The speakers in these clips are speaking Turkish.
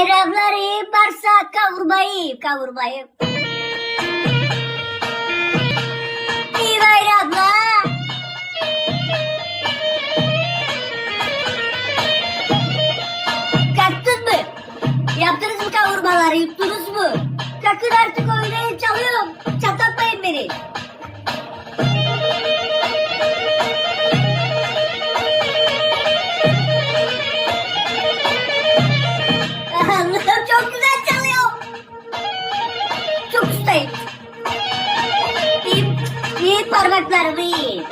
bayramları varsa kavurmayı kavurmayı. İyi bayramlar. Kalktın mı? Yaptınız mı kavurmaları yuttunuz mu? Kalkın artık oynayın çalıyorum. Çatlatmayın beni. İyi parmaklarımı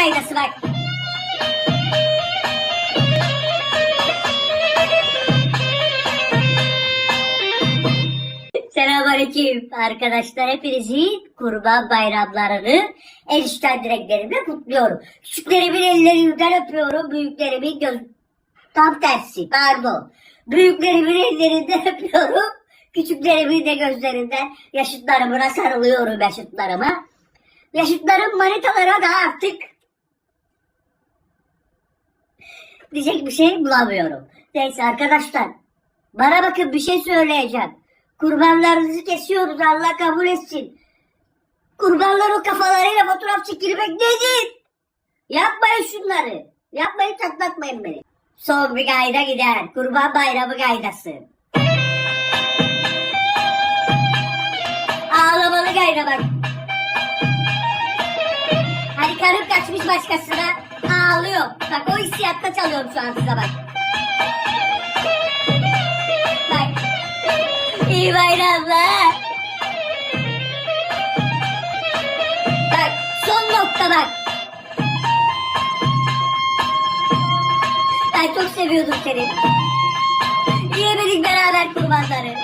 gaydası bak. Selamünaleyküm arkadaşlar hepinizi kurban bayramlarını el işten dileklerimle kutluyorum. Küçüklerimin ellerinden öpüyorum, büyüklerimin göz... Tam tersi pardon. Büyüklerimin ellerinden öpüyorum, küçüklerimin de gözlerinden yaşıtlarımına sarılıyorum yaşıtlarıma. Yaşıtlarım manitalara da artık diyecek bir şey bulamıyorum. Neyse arkadaşlar bana bakın bir şey söyleyeceğim. Kurbanlarınızı kesiyoruz Allah kabul etsin. Kurbanlar o kafalarıyla fotoğraf çekilmek nedir? Yapmayın şunları. Yapmayın çatlatmayın beni. Son bir gayda gider. Kurban bayramı gaydası. Ağlamalı gayda bak. Hani karım kaçmış başkasına ağlıyor. Bak o hissiyatta çalıyorum şu an size bak. Bak. İyi bayramlar. Bak son nokta bak. Ben çok seviyordum seni. Yiyemedik beraber kurbanları.